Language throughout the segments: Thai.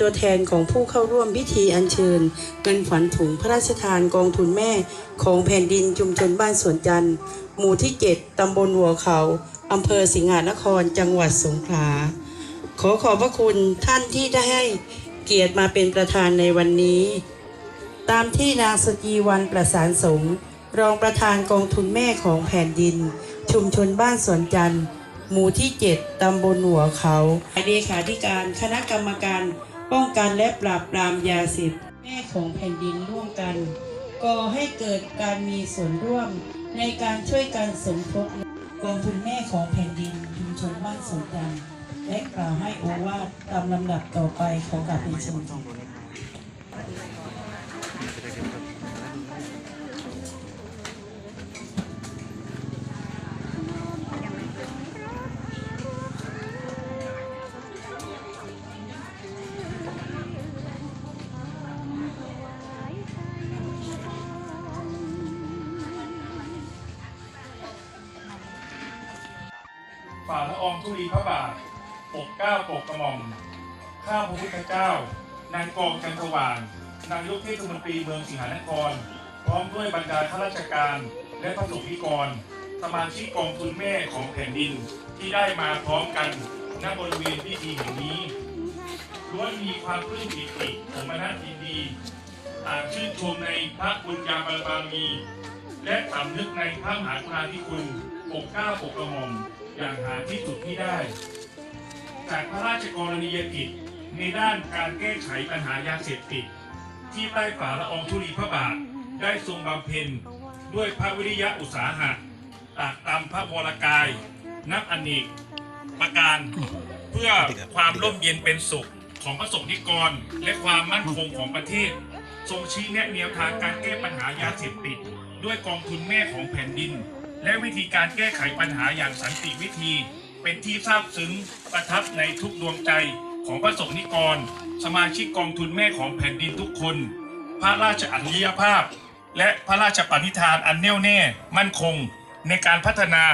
ตัวแทนของผู้เข้าร่วมพิธีอัญเชิญเงินขวัญถุงพระราชทานกองทุนแม่ของแผ่นดินชุมชนบ้านสวนจันทร์ หมู่ที่ 7 ตำบลหัวเขา อำเภอสิงหานคร จังหวัดสงขลา ขอขอบพระคุณท่านที่ได้ให้เกียรติมาเป็นประธานในวันนี้ ตามที่นางสจีวันประสานสงรองประธานกองทุนแม่ของแผ่นดิน ชุมชนบ้านสวนจันทร์หมู่ที่ 7 ตำบลหัวเขาเลขาธิการคณะกรรมการ ป้องกันและปราบปรามยาเสพติดแม่ของแผ่นดินร่วมกันก่อให้เกิดการมีส่วนร่วมในการช่วยกันสมทบกองทุนแม่ของแผ่นดินชุมชนบ้านสวนจันและกล่าวให้โอวาทตามลำดับต่อไปของกาบเป็นเชิญ ฝ่าละอองธุลีพระบาท ปกเก้าปกกระหม่อม ข้าพระพุทธเจ้า นางกองจันทวาน นายกเทศมนตรีเมืองสิงหานคร พร้อมด้วยบรรดาข้าราชการ และพระสงฆ์นิกร สมาชิกกองทุนแม่ของแผ่นดินที่ได้มาพร้อมกันณบริเวณพิธีแห่งนี้ล้วนมีความปลื้มปิติผมนัสยินดีต่างชื่นชมในพระบุญญาบารมี และสำนึกในพระมหากรุณาธิคุณปกเก้าปกกระหม่อม อย่างหาที่สุดที่ได้ จากพระราชกรณียกิจในด้านการแก้ไขปัญหายาเสพติด ที่ใต้ฝ่าละอองธุลีพระบาทได้ทรงบำเพ็ญด้วยพระวิริยะอุตสาหะตากตามพระวรกาย นับอเนกประการเพื่อความร่มเย็นเป็นสุขของประสงค์นิกร และความมั่นคงของประเทศ ทรงชี้แนะแนวทางการแก้ปัญหายาเสพติด ด้วยกองทุนแม่ของแผ่นดิน และวิธีการแก้ไขปัญหาอย่างสันติวิธี เป็นที่ซาบซึ้งประทับในทุกดวงใจของพระสงฆ์นิกร สมาชิกกองทุนแม่ของแผ่นดินทุกคน พระราชอัจฉริยภาพ และพระราชปณิธานอันแน่วแน่มั่นคงในการพัฒนา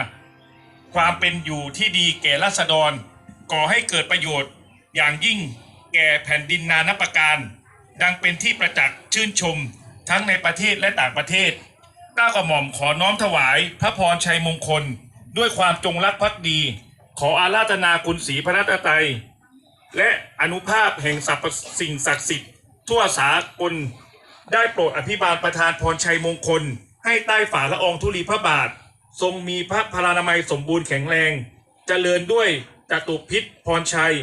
ความเป็นอยู่ที่ดีแก่ราษฎร ก่อให้เกิดประโยชน์อย่างยิ่งแก่แผ่นดินนานับประการ ดังเป็นที่ประจักษ์ชื่นชมทั้งในประเทศและต่างประเทศ ก้ากระหม่อมขอน้อมถวาย พระพรชัยมงคล ด้วยความจงรักภักดี ขออาราธนาคุณศรีพระรัตนตรัยและอนุภาพแห่งสรรพสิ่งศักดิ์สิทธิ์ทั่วสากลได้โปรดอภิบาลประธานพรชัยมงคล ให้ใต้ฝ่าละอองธุลีพระบาท ทรงมีพระพลานามัยสมบูรณ์แข็งแรงเจริญด้วยจตุพิษพรชัย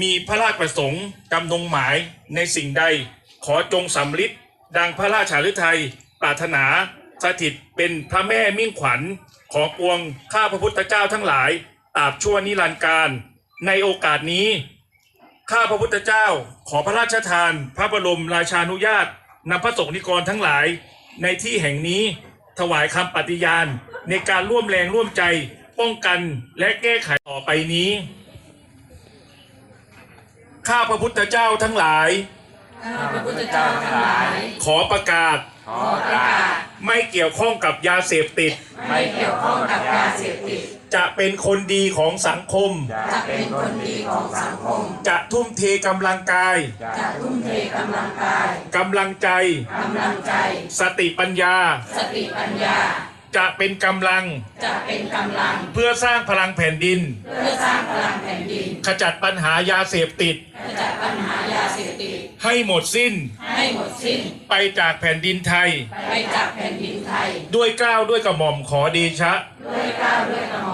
มีพระราชประสงค์กำนงหมายในสิ่งใด ขอจงสำลิดดังพระราชาฤทัย ปรารถนาสถิตเป็นพระแม่มิ่งขวัญของปวงข้าพระพุทธเจ้าทั้งหลายตราบชั่วนิรันดร์การ ในโอกาสนี้ ข้าพระพุทธเจ้าขอพระราชทาน พระบรมราชานุญาตนำพระสงฆ์นิกรทั้งหลาย ในที่แห่งนี้ถวายคำปฏิญาณ ในการร่วมแรงร่วมใจป้องกันและแก้ไขต่อไปนี้ ข้าพระพุทธเจ้าทั้งหลาย ข้าพระพุทธเจ้าทั้งหลาย ขอประกาศ ขอประกาศไม่เกี่ยวข้องกับยาเสพติด ไม่เกี่ยวข้องกับยาเสพติด จะเป็นคนดีของสังคม จะเป็นคนดีของสังคม จะทุ่มเทกำลังกาย จะทุ่มเทกำลังกายกำลังใจ กำลังใจ สติปัญญา สติปัญญา จะเป็นกำลัง จะเป็นกำลัง เพื่อสร้างพลังแผ่นดิน เพื่อสร้างพลังแผ่นดิน ขจัดปัญหายาเสพติด ขจัดปัญหายาเสพติด ให้หมดสิ้น ให้หมดสิ้น ไปจากแผ่นดินไทย ไปจากแผ่นดินไทย ด้วยเกล้าวด้วยกระหม่อมขอเดชะ ด้วยเกล้าวด้วยกระห